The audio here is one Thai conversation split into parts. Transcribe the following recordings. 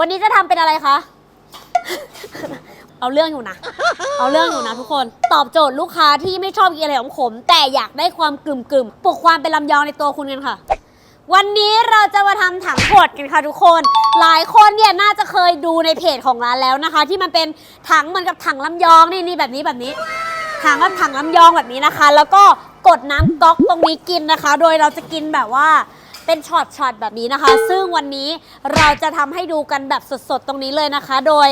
วันนี้จะทำเป็นอะไรคะ เอาเรื่องอยู่นะ เอาเรื่องอยู่นะทุกคน ตอบโจทย์ลูกค้าที่ไม่ชอบกินอะไรของขมแต่อยากได้ความกลุ่มกลุ่มๆปลุกความเป็นลำยองในตัวคุณกันค่ะ วันนี้เราจะมาทำถังโหดกันค่ะทุกคน หลายคนเนี่ยน่าจะเคยดูในเพจของร้านแล้วนะคะ ที่มันเป็นถังเหมือนกับถังลำยองนี่นี่แบบนี้แบบนี้ ถังก็ถังลำยองแบบนี้นะคะ แล้วก็กดน้ำก๊อกตรงนี้กินนะคะ โดยเราจะกินแบบว่า เป็นช็อตช็อตแบบนี้นะคะ ซึ่งวันนี้เราจะทำให้ดูกันแบบสดๆ ตรงนี้เลยนะคะ โดย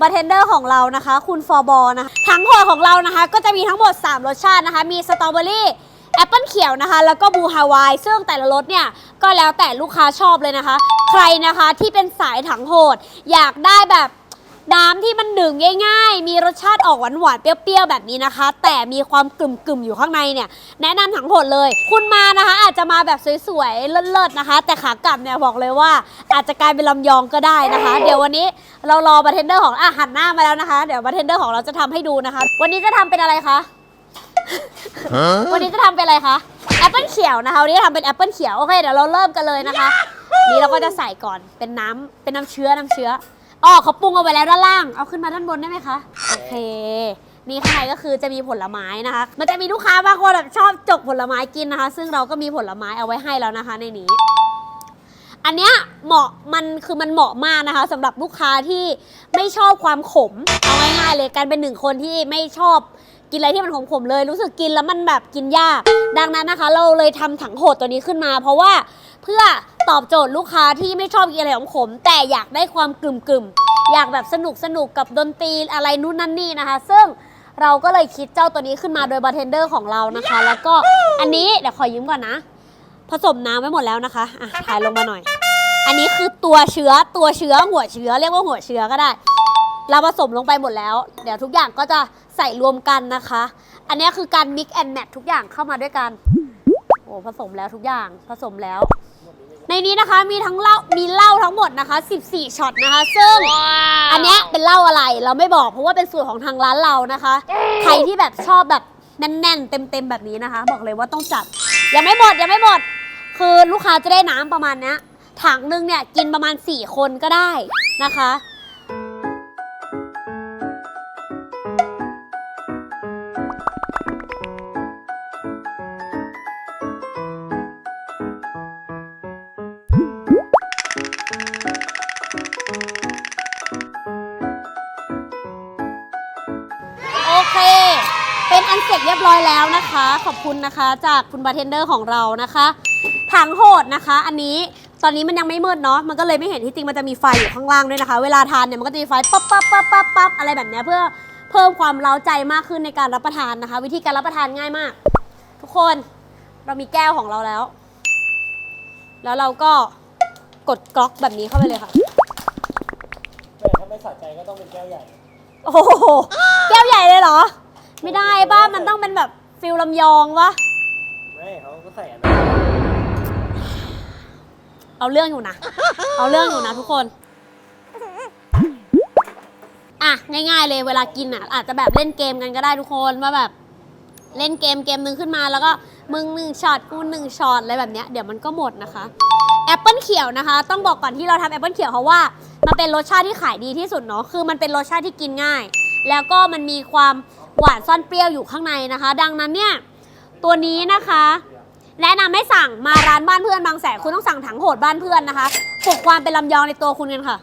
บาร์เทนเดอร์ของเรานะคะ คุณฟอร์บอนะคะถังโหดของเรานะคะ ก็จะมีทั้งหมด 3 รสชาตินะคะ มีสตรอเบอรี่แอปเปิลเขียวนะคะ แล้วก็บูฮาวาย ซึ่งแต่ละรสเนี่ย ก็แล้วแต่ลูกค้าชอบเลยนะคะ ใครนะคะที่เป็นสายถังโหด อยากได้แบบ น้ำที่มันดื่มง่าย ๆ มีรสชาติออกหวานๆ เปรี้ยวๆ แบบนี้นะคะ แต่มีความกลุ่มๆ อยู่ข้างในเนี่ย แนะนำถังโหดเลย คุณมานะคะ อาจจะมาแบบสวยๆ เลิศๆ นะคะ แต่ขากลับเนี่ยบอกเลยว่า อาจจะกลายเป็นลำยองก็ได้นะคะ เดี๋ยววันนี้เรารอบาร์เทนเดอร์ของอะหันหน้ามาแล้วนะคะ เดี๋ยวบาร์เทนเดอร์ของเราจะทำให้ดูนะคะ วันนี้จะทำเป็นอะไรคะ วันนี้จะทำเป็นอะไรคะ แอปเปิลเขียวนะคะ วันนี้จะทำเป็นแอปเปิลเขียว โอเค เดี๋ยวเราเริ่มกันเลยนะคะ นี่เราก็จะใส่ก่อน เป็นน้ำเป็นน้ำเชื้อ น้ำเชื้อ อ๋อเขาปรุงเอาไว้แล้วด้านล่าง เอาขึ้นมาด้านบนได้ไหมคะ โอเค นี่ข้างในก็คือจะมีผลไม้นะคะ มันจะมีลูกค้าบางคนแบบชอบจกผลไม้กินนะคะ ซึ่งเราก็มีผลไม้เอาไว้ให้แล้วนะคะ ในนี้ อันเนี้ยเหมาะมันคือมันเหมาะมากนะคะสำหรับลูกค้าที่ไม่ชอบความขม เอาง่ายๆเลยการเป็นหนึ่งคนที่ไม่ชอบ กินอะไรที่มันขมๆเลย รู้สึกกินแล้วมันแบบกินยาก ดังนั้นนะคะ เราเลยทำถังโหดตัวนี้ขึ้นมา เพราะว่าเพื่อตอบโจทย์ลูกค้าที่ไม่ชอบกินอะไรขมๆแต่อยากได้ความกลุ่มๆอยากแบบสนุกสนุกกับดนตรีอะไรนู่นนั่นนี่นะคะ ซึ่งเราก็เลยคิดเจ้าตัวนี้ขึ้นมาโดยบาร์เทนเดอร์ของเรานะคะ แล้วก็อันนี้เดี๋ยวขอยืมก่อนนะ ผสมน้ำไว้หมดแล้วนะคะอะถ่ายลงมาหน่อย อันนี้คือตัวเชื้อตัวเชื้อหัวเชื้อเรียกว่าหัวเชื้อก็ได้ เราผสมลงไปหมดแล้ว เดี๋ยวทุกอย่างก็จะ ใส่รวมกันนะคะ อันนี้คือการ mix and match ทุกอย่างเข้ามาด้วยกัน โอ้ผสมแล้วทุกอย่างผสมแล้ว ในนี้นะคะมีทั้งเหล้ามีเหล้าทั้งหมดนะคะ 14ช็อตนะคะ ซึ่ง อันเนี้ยเป็นเหล้าอะไรเราไม่บอกเพราะว่าเป็นสูตรของทางร้านเรานะคะ ใครที่แบบชอบแบบแน่นๆ เต็มๆแบบนี้นะคะ บอกเลยว่าต้องจัดยังไม่หมดยังไม่หมด คือลูกค้าจะได้น้ำประมาณเนี้ยถังหนึงเนี่ยกินประมาณ 4 คนก็ได้นะคะ เป็นอันเสร็จเรียบร้อยแล้วนะคะ ขอบคุณนะคะ จากคุณบาร์เทนเดอร์ของเรานะคะถังโหดนะคะ อันนี้ตอนนี้มันยังไม่มืดเนาะมันก็เลยไม่เห็นที่จริงมันจะมีไฟอยู่ข้างล่างด้วยนะคะ เวลาทานเนี่ยมันก็จะมีไฟปั๊บปั๊บปั๊บปั๊บปั๊บอะไรแบบเนี้ยเพื่อเพิ่มความเล้าใจมากขึ้นในการรับประทานนะคะ วิธีการรับประทานง่ายมาก ทุกคนเรามีแก้วของเราแล้ว แล้วเราก็กดก๊อกแบบนี้เข้าไปเลยค่ะแต่ถ้าไม่สะใจก็ต้องเป็นแก้วใหญ่ โอ้โหแก้วใหญ่เลยเหรอ ไม่ได้ป้ามันต้องเป็นแบบฟิลลำยองวะไม่เขาก็ใส่อันนั้นเอาเรื่องอยู่นะ เอาเรื่องอยู่นะทุกคน อะง่ายๆเลยเวลากินอะ อาจจะแบบเล่นเกมกันก็ได้ทุกคนว่าแบบ เล่นเกมเกมหนึ่งขึ้นมาแล้วก็มึงหนึ่งช็อตกูหนึ่งช็อตอะไรแบบเนี้ยเดี๋ยวมันก็หมดนะคะแอปเปิลเขียวนะคะ ต้องบอกก่อนที่เราทำแอปเปิลเขียวเพราะว่ามันเป็นรสชาติที่ขายดีที่สุดเนาะคือมันเป็นรสชาติที่กินง่าย แล้วก็มันมีความ หวานซ่อนเปรี้ยวอยู่ข้างในนะคะ ดังนั้นเนี่ยตัวนี้นะคะแนะนำให้สั่งมาร้านบ้านเพื่อนบางแสนคุณต้องสั่งถังโหดบ้านเพื่อนนะคะปลุกความเป็นลำยองในตัวคุณกันค่ะ